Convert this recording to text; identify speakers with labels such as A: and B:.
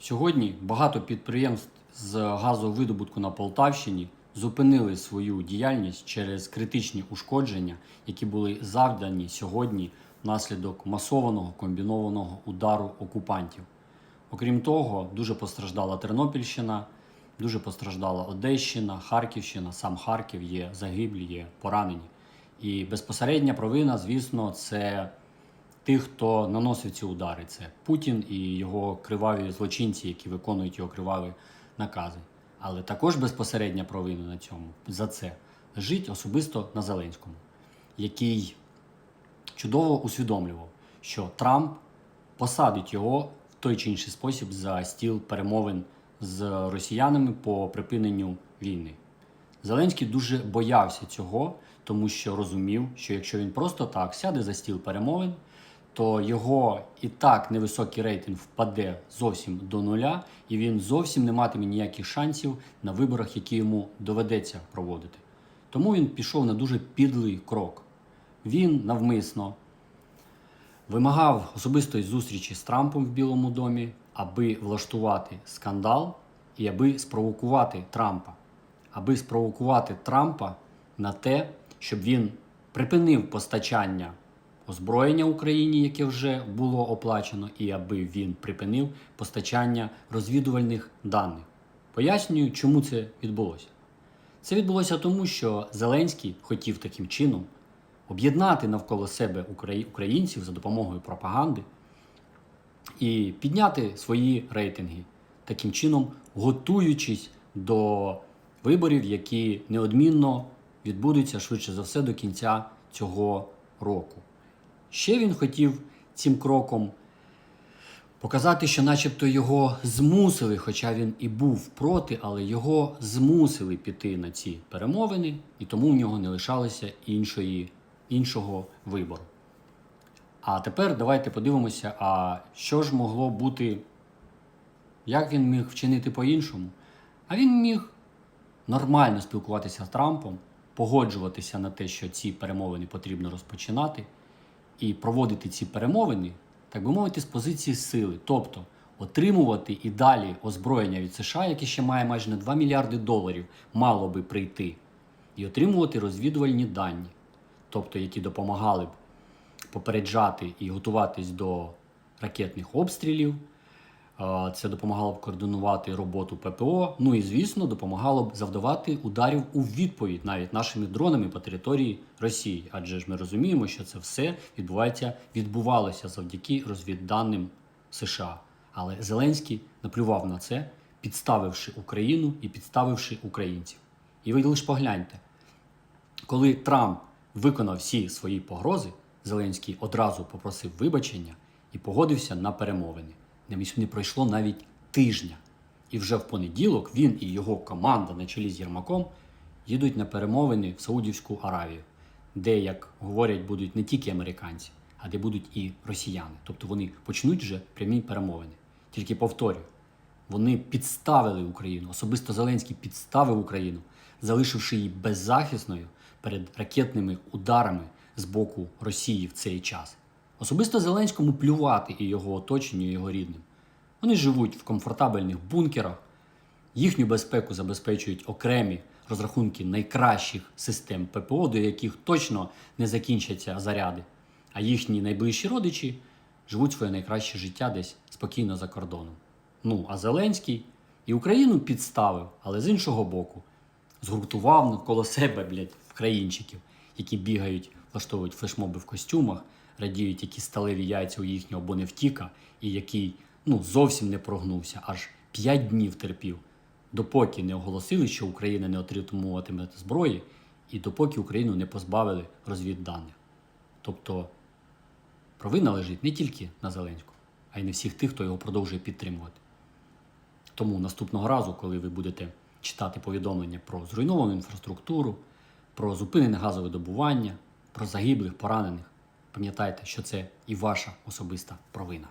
A: Сьогодні багато підприємств з газовидобутку на Полтавщині зупинили свою діяльність через критичні ушкодження, які були завдані сьогодні внаслідок масованого комбінованого удару окупантів. Окрім того, дуже постраждала Тернопільщина, дуже постраждала Одещина, Харківщина, сам Харків є загиблі, є поранені. І безпосередня провина, звісно, це тих, хто наносив ці удари. Це Путін і його криваві злочинці, які виконують його криваві накази. Але також безпосередня провина на цьому за це лежить особисто на Зеленському, який чудово усвідомлював, що Трамп посадить його в той чи інший спосіб за стіл перемовин з росіянами по припиненню війни. Зеленський дуже боявся цього, тому що розумів, що якщо він просто так сяде за стіл перемовин, то його і так невисокий рейтинг впаде зовсім до нуля, і він зовсім не матиме ніяких шансів на виборах, які йому доведеться проводити. Тому він пішов на дуже підлий крок. Він навмисно вимагав особистої зустрічі з Трампом в Білому домі, аби влаштувати скандал і аби спровокувати Трампа, аби спровокувати Трампа на те, щоб він припинив постачання озброєння Україні, яке вже було оплачено, і аби він припинив постачання розвідувальних даних. Пояснюю, чому це відбулося. Це відбулося тому, що Зеленський хотів таким чином об'єднати навколо себе українців за допомогою пропаганди і підняти свої рейтинги, таким чином готуючись до виборів, які неодмінно відбудуться швидше за все до кінця цього року. Ще він хотів цим кроком показати, що начебто його змусили, хоча він і був проти, але його змусили піти на ці перемовини, і тому в нього не лишалося іншої, іншого вибору. А тепер давайте подивимося, а що ж могло бути, як він міг вчинити по-іншому? А він міг нормально спілкуватися з Трампом, погоджуватися на те, що ці перемовини потрібно розпочинати, і проводити ці перемовини, так би мовити, з позиції сили, тобто отримувати і далі озброєння від США, яке ще має майже на 2 мільярди доларів, мало би прийти, і отримувати розвідувальні дані, тобто які допомагали б попереджати і готуватись до ракетних обстрілів. Це допомагало б координувати роботу ППО. Ну і звісно, допомагало б завдавати ударів у відповідь навіть нашими дронами по території Росії. Адже ж ми розуміємо, що це все відбувається, відбувалося завдяки розвідданим США. Але Зеленський наплював на це, підставивши Україну і підставивши українців. І ви лише погляньте, коли Трамп виконав всі свої погрози, Зеленський одразу попросив вибачення і погодився на перемовини. Не пройшло навіть тижня. І вже в понеділок він і його команда на чолі з Єрмаком їдуть на перемовини в Саудівську Аравію, де, як говорять, будуть не тільки американці, а де будуть і росіяни. Тобто вони почнуть вже прямі перемовини. Тільки повторюю, вони підставили Україну, особисто Зеленський підставив Україну, залишивши її беззахисною перед ракетними ударами з боку Росії в цей час. Особисто Зеленському плювати і його оточенню, і його рідним. Вони живуть в комфортабельних бункерах, їхню безпеку забезпечують окремі розрахунки найкращих систем ППО, до яких точно не закінчаться заряди. А їхні найближчі родичі живуть своє найкраще життя десь спокійно за кордоном. Ну, а Зеленський і Україну підставив, але з іншого боку, згуртував навколо себе, блядь, вкраїнчиків, які бігають, влаштовують флешмоби в костюмах, радіють, які сталеві яйця у їхнього Боневтіка, і який ну, зовсім не прогнувся, аж 5 днів терпів, допоки не оголосили, що Україна не отримуватиме зброї, і допоки Україну не позбавили розвідданих. Тобто провина лежить не тільки на Зеленську, а й на всіх тих, хто його продовжує підтримувати. Тому наступного разу, коли ви будете читати повідомлення про зруйновану інфраструктуру, про зупинене газове добування, про загиблих, поранених, пам'ятайте, що це і ваша особиста провина.